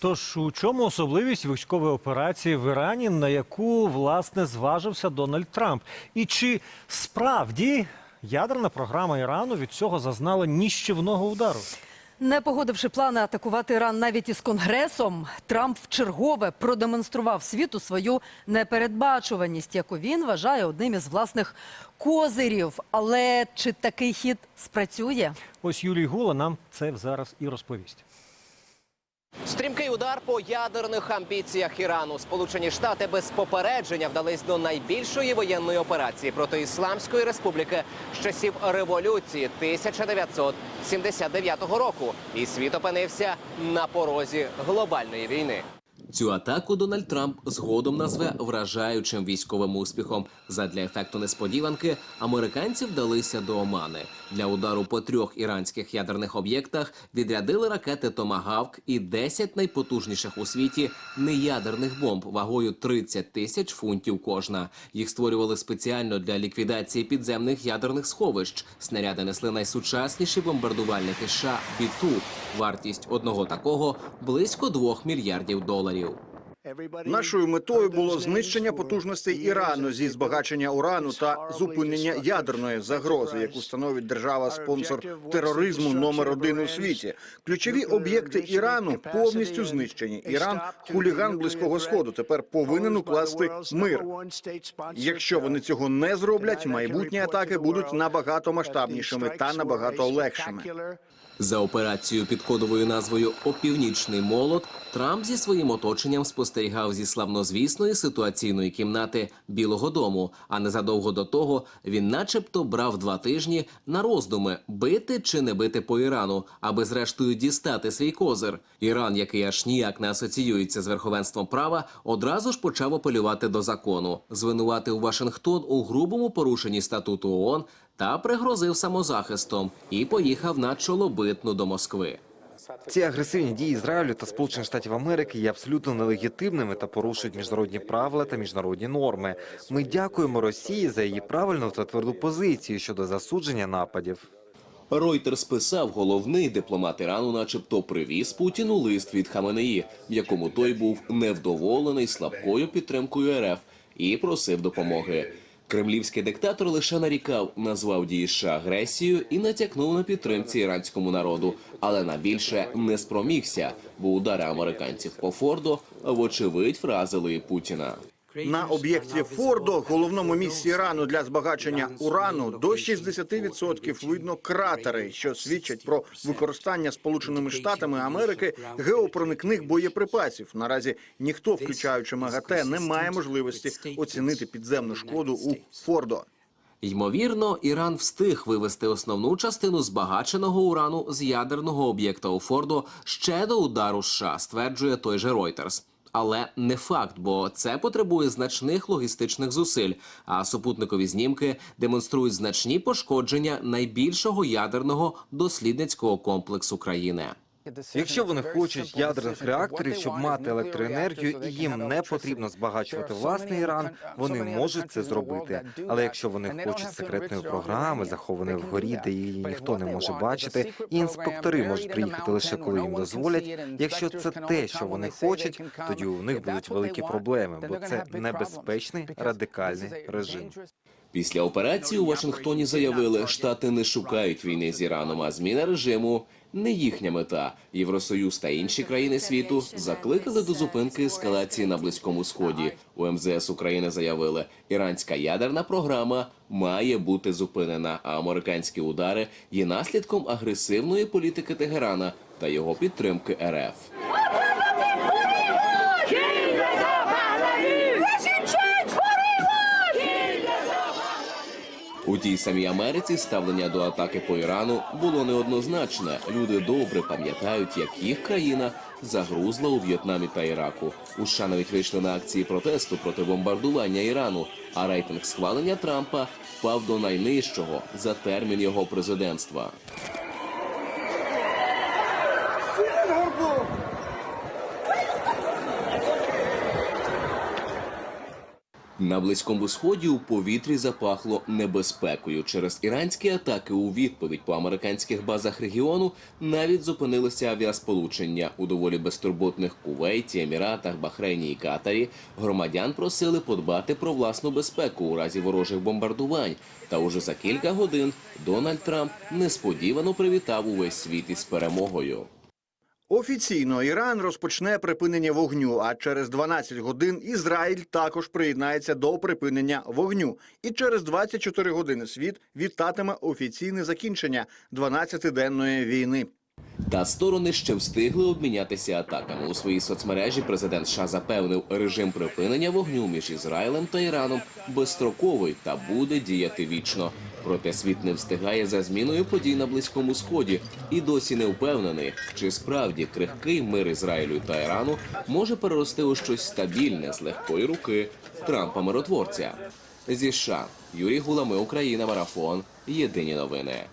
Тож у чому особливість військової операції в Ірані, на яку власне зважився Дональд Трамп? І чи справді ядерна програма Ірану від цього зазнала ніщівного удару? Не погодивши плани атакувати Іран навіть із конгресом, Трамп вчергове продемонстрував світу свою непередбачуваність, яку він вважає одним із власних козирів. Але чи такий хід спрацює? Ось Юрій Гула нам це зараз і розповість. Стрімкий удар по ядерних амбіціях Ірану. Сполучені Штати без попередження вдались до найбільшої воєнної операції проти Ісламської республіки з часів революції 1979 року. І світ опинився на порозі глобальної війни. Цю атаку Дональд Трамп згодом назве вражаючим військовим успіхом. Задля ефекту несподіванки американці вдалися до Омани. Для удару по трьох іранських ядерних об'єктах відрядили ракети Томагавк і 10 найпотужніших у світі неядерних бомб вагою 30 тисяч фунтів кожна. Їх створювали спеціально для ліквідації підземних ядерних сховищ. Снаряди несли найсучасніші бомбардувальники США Біту. Вартість одного такого близько 2 мільярдів доларів. Valeu! Нашою метою було знищення потужностей Ірану зі збагачення урану та зупинення ядерної загрози, яку становить держава-спонсор тероризму номер один у світі. Ключові об'єкти Ірану повністю знищені. Іран хуліган близького сходу. Тепер повинен укласти мир. Якщо вони цього не зроблять, майбутні атаки будуть набагато масштабнішими та набагато легшими. За операцією під кодовою назвою Опівнічний молот Трамп зі своїм оточенням спостерігав зі славнозвісної ситуаційної кімнати Білого Дому. А незадовго до того він, начебто, брав два тижні на роздуми бити чи не бити по Ірану, аби зрештою дістати свій козир. Іран, який аж ніяк не асоціюється з верховенством права, одразу ж почав апелювати до закону, звинуватив Вашингтон у грубому порушенні статуту ООН та пригрозив самозахистом і поїхав на чолобитну до Москви. Ці агресивні дії Ізраїлю та Сполучених Штатів Америки є абсолютно нелегітимними та порушують міжнародні правила та міжнародні норми. Ми дякуємо Росії за її правильну та тверду позицію щодо засудження нападів. Ройтерс писав, головний дипломат Ірану, начебто, привіз Путіну лист від Хаменеї, в якому той був невдоволений слабкою підтримкою РФ і просив допомоги. Кремлівський диктатор лише нарікав, назвав дії США агресією і натякнув на підтримці іранському народу, але на більше не спромігся, бо удари американців по Фордо вочевидь вразили Путіна. На об'єкті Фордо, головному місці Ірану для збагачення урану, до 60% видно кратери, що свідчать про використання Сполученими Штатами Америки геопроникних боєприпасів. Наразі ніхто, включаючи МАГАТЕ, не має можливості оцінити підземну шкоду у Фордо. Ймовірно, Іран встиг вивести основну частину збагаченого урану з ядерного об'єкта у Фордо ще до удару США, стверджує той же Reuters. Але не факт, бо це потребує значних логістичних зусиль. А супутникові знімки демонструють значні пошкодження найбільшого ядерного дослідницького комплексу країни. Якщо вони хочуть ядерних реакторів, щоб мати електроенергію, і їм не потрібно збагачувати власний Іран, вони можуть це зробити. Але якщо вони хочуть секретної програми, захованої вгорі, де її ніхто не може бачити, і інспектори можуть приїхати лише коли їм дозволять. Якщо це те, що вони хочуть, тоді у них будуть великі проблеми, бо це небезпечний радикальний режим. Після операції у Вашингтоні заявили, штати не шукають війни з Іраном, а зміна режиму не їхня мета. Євросоюз та інші країни світу закликали до зупинки ескалації на близькому сході. У МЗС України заявили, іранська ядерна програма має бути зупинена, а американські удари є наслідком агресивної політики Тегерана та його підтримки РФ. Тій самій Америці ставлення до атаки по Ірану було неоднозначне. Люди добре пам'ятають, як їх країна загрузла у В'єтнамі та Іраку. У США навіть вийшли на акції протесту проти бомбардування Ірану. А рейтинг схвалення Трампа впав до найнижчого за термін його президентства. На близькому сході у повітрі запахло небезпекою. Через іранські атаки у відповідь по американських базах регіону навіть зупинилися авіасполучення у доволі безтурботних Кувейті, Еміратах, Бахрейні і Катарі. Громадян просили подбати про власну безпеку у разі ворожих бомбардувань. Та уже за кілька годин Дональд Трамп несподівано привітав увесь світ із перемогою. Офіційно Іран розпочне припинення вогню, а через 12 годин Ізраїль також приєднається до припинення вогню. І через 24 години світ вітатиме офіційне закінчення 12-денної війни. Та сторони ще встигли обмінятися атаками. У своїй соцмережі президент США запевнив, режим припинення вогню між Ізраїлем та Іраном безстроковий та буде діяти вічно. Проте світ не встигає за зміною подій на близькому сході і досі не впевнений, чи справді крихкий мир Ізраїлю та Ірану може перерости у щось стабільне з легкої руки Трампа миротворця. Зі США Юрій Гулами, Україна, марафон. Єдині новини.